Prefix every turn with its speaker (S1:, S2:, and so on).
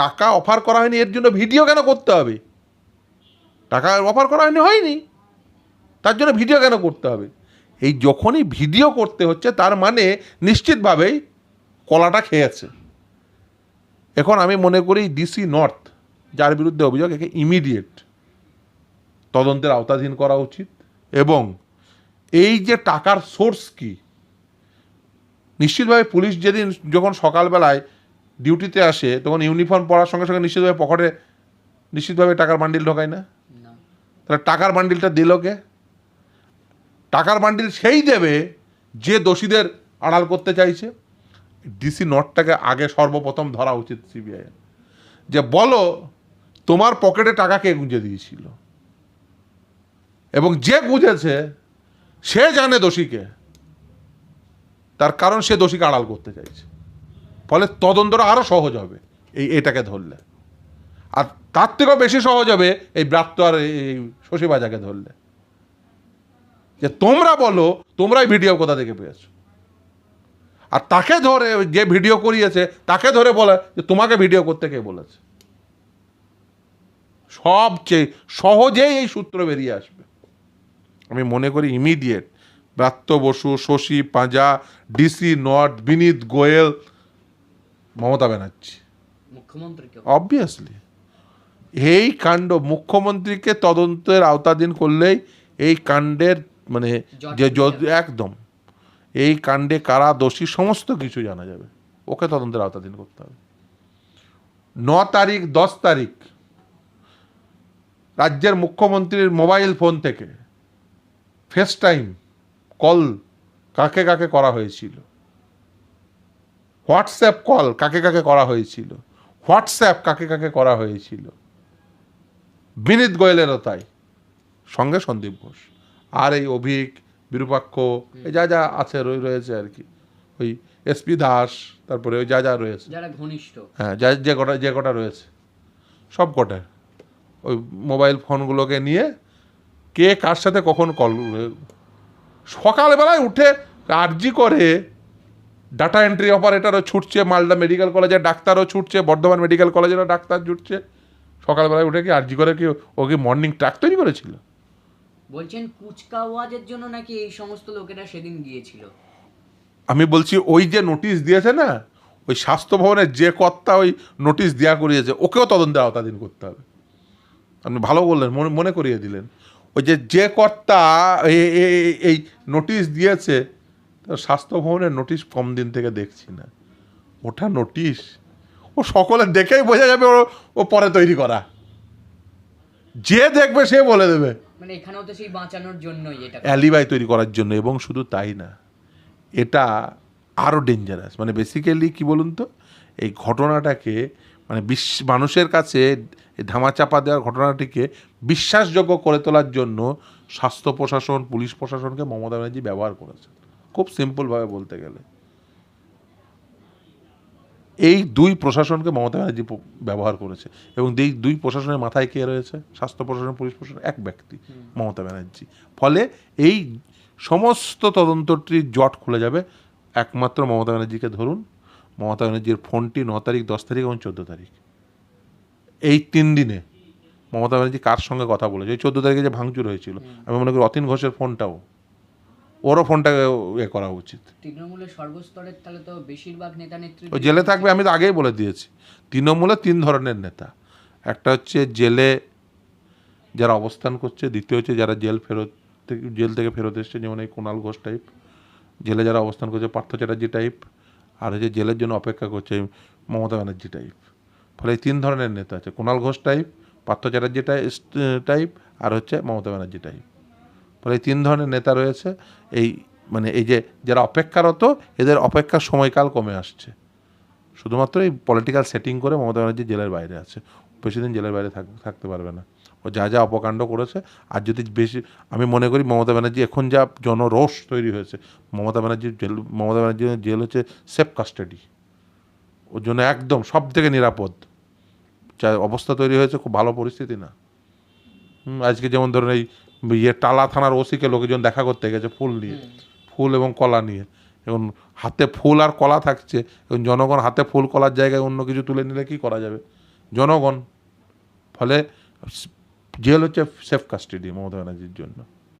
S1: টাকা অফার করা হয়নি, এর জন্য ভিডিও কেন করতে হবে? টাকা অফার করা হয়নি হয়নি। তার জন্য ভিডিও কেন করতে হবে? এই যখনই ভিডিও করতে হচ্ছে, তার মানে নিশ্চিতভাবেই কলাটা খেয়েছে। এখন আমি মনে করি ডিসি নর্থ, যার বিরুদ্ধে অভিযোগ, একে ইমিডিয়েট তদন্তের আওতাধীন করা উচিত। এবং এই যে টাকার সোর্স কি, নিশ্চিতভাবে পুলিশ যেদিন, যখন সকালবেলায় ডিউটিতে আসে তখন ইউনিফর্ম পরার সঙ্গে সঙ্গে নিশ্চিতভাবে পকেটে নিশ্চিতভাবে টাকার বান্ডিল ঢোকায় না? তাহলে টাকার বান্ডিলটা দিল কে? টাকার বান্ডিল সেই দেবে যে দোষীদের আড়াল করতে চাইছে। ডিসি নটটাকে আগে সর্বপ্রথম ধরা উচিত সিবিআই যে বলো তোমার পকেটে টাকা কে গুঁজে দিয়েছিল? এবং যে গুঁজেছে সে জানে দোষীকে। তার কারণ সে দোষীকে আড়াল করতে চাইছে। ফলে তদন্তটা আরও সহজ হবে, এই এটাকে ধরলে। আর তার থেকেও বেশি সহজ হবে এই ব্রাত্য আর এই এই শশী বাজাকে ধরলে। যে তোমরা বলো, তোমরাই ভিডিও কোথা থেকে পেয়েছ। আর তাকে ধরে যে ভিডিও করিয়েছে, তাকে ধরে বলে যে তোমাকে ভিডিও করতে কে বলেছে? সবচেয়ে সহজেই এই সূত্র বেরিয়ে আসবে। আমি মনে করি immediate Bratya Basu, Shashi, Panja, DC north Vineet Goyal Mamata Banerjee.
S2: মুখ্যমন্ত্রীকে
S1: অবভিয়াসলি এই কাণ্ড মুখ্যমন্ত্রীকে তদন্তের আওতাধীন করলেই এই কাণ্ডের মানে যে একদম। এই কাণ্ডে কারা দোষী সমস্ত কিছু জানা যাবে। ওকে তদন্তের আওতাধীন করতে হবে। ন তারিখ দশ তারিখ রাজ্যের মুখ্যমন্ত্রীর মোবাইল ফোন থেকে ফেস টাইম কল কাকে কাকে করা হয়েছিল। হোয়াটসঅ্যাপ কল কাকে কাকে করা হয়েছিল? হোয়াটসঅ্যাপ কাকে কাকে করা হয়েছিল? বিনীত গোয়েলেরও তাই। সঙ্গে সন্দীপ ঘোষ। আর এই অভিক বিরূপাক্ষ এই যা যা আছে রয়ে রয়েছে আর কি। ওই এসপি দাস তারপরে ওই যা যা রয়েছে।
S2: যারা ঘনিষ্ঠ।
S1: হ্যাঁ যা যে কটা যে কটা রয়েছে। সব কটা। ওই মোবাইল ফোনগুলোকে নিয়ে কে কার সাথে কখন কল সকালবেলায় উঠে আর্জি করে ডাটা এন্ট্রি অপারেটরও ছুটছে মালদা মেডিকেল কলেজের ডাক্তারও ছুটছে বর্ধমান মেডিকেল কলেজেরও ডাক্তার ছুটছে। সকালবেলায় উঠে কি আর্জি করে কি ও কি মর্নিং ট্রাক তৈরি করেছিল?
S2: বলছেন কুচকাওয়াজের জন্য নাকি এই সমস্ত লোকেরা সেদিন গিয়েছিল?
S1: আমি বলছি ওই যে নোটিশ দিয়েছে না ওই স্বাস্থ্য ভবনের যে কর্তা ওই নোটিশ দেওয়া করিয়েছে ওকেও তদন্তের আওতাধীন করতে হবে। আপনি ভালো বললেন মনে মনে করিয়ে দিলেন। ওই যে যে কর্তা এই নোটিশ দিয়েছে স্বাস্থ্য ভবনের নোটিশ কম দিন থেকে দেখছি না। ওটা নোটিশ? ও সকলে দেখেই বোঝা যাবে ও ও পরে তৈরি করা। যে দেখবে সে বলে দেবে।
S2: মানে এখানেও তো সেই বাঁচানোর জন্যই এটা।
S1: অ্যালিবাই তৈরি করার জন্য এবং শুধু তাই না এটা আরও ডেঞ্জারাস মানে বেসিক্যালি কি বলুন তো? এই ঘটনাটাকে মানে বিশ্ব মানুষের কাছে ধামাচাপা দেওয়ার ঘটনাটিকে বিশ্বাসযোগ্য করে তোলার জন্য স্বাস্থ্য প্রশাসন পুলিশ প্রশাসনকে মমতা ব্যানার্জি ব্যবহার করেছে খুব সিম্পলভাবে বলতে গেলে। এই দুই প্রশাসনকে মমতা ব্যানার্জি ব্যবহার করেছে এবং এই দুই প্রশাসনের মাথায় কে রয়েছে? স্বাস্থ্য প্রশাসন পুলিশ প্রশাসন এক ব্যক্তি মমতা ব্যানার্জি। ফলে এই সমস্ত তদন্তটির জট খুলে যাবে। একমাত্র মমতা ব্যানার্জিকে ধরুন। মমতা ব্যানার্জির ফোনটি ন তারিখ দশ তারিখ এবং চোদ্দ তারিখ। এই তিন দিনে মমতা ব্যানার্জি কার সঙ্গে কথা বলেছে? ওই চোদ্দ তারিখে যে ভাঙচুর হয়েছিল। আমি মনে করি অতীন ঘোষের ফোনটাও। ওরও ফোনটাকে এ করা উচিত।
S2: তৃণমূলের সর্বস্তরের তাহলে তো বেশিরভাগ নেতা নেত্রী
S1: ও জেলে থাকবে আমি তো আগেই বলে দিয়েছি। তৃণমূলে তিন ধরনের নেতা। একটা হচ্ছে জেলে যারা অবস্থান করছে দ্বিতীয় হচ্ছে যারা জেল ফেরত থেকে জেল থেকে ফেরত এসছে যেমন এই কুণাল ঘোষ টাইপ জেলে যারা অবস্থান করছে পার্থ চ্যাটার্জি টাইপ আর হচ্ছে জেলের জন্য অপেক্ষা করছে মমতা ব্যানার্জি টাইপ ফলে এই তিন ধরনের নেতা আছে। কুণাল ঘোষ টাইপ পার্থ চ্যাটার্জি টাইপ আর হচ্ছে মমতা ব্যানার্জি টাইপ ফলে তিন ধরনের নেতা রয়েছে। এই মানে এই যে যারা অপেক্ষারত, এদের অপেক্ষার সময়কাল কমে আসছে। শুধুমাত্র এই পলিটিক্যাল সেটিং করে মমতা ব্যানার্জি জেলের বাইরে আছে। বেশি দিন জেলের বাইরে থাক- থাকতে পারবে না। ও যা যা অপকাণ্ড করেছে, আর যদি বেশি, আমি মনে করি মমতা ব্যানার্জি এখন যা জনরোষ তৈরি হয়েছে, মমতা ব্যানার্জির জেল, মমতা ব্যানার্জির জেল হচ্ছে সেফ কাস্টাডি ওর জন্য একদম সব থেকে নিরাপদ। যা অবস্থা তৈরি হয়েছে, খুব ভালো পরিস্থিতি না। আজকে যেমন ধরুন এই ইয়ে টালা থানার ওসিকে লোকজন দেখা করতে গেছে ফুল নিয়ে ফুল এবং কলা নিয়ে। এবং হাতে ফুল আর কলা থাকছে এবং জনগণ হাতে ফুল কলার জায়গায় অন্য কিছু তুলে নিলে কি করা যাবে? জনগণ। ফলে জেল হচ্ছে সেফ কাস্টাডি মমতা ব্যানার্জির জন্য।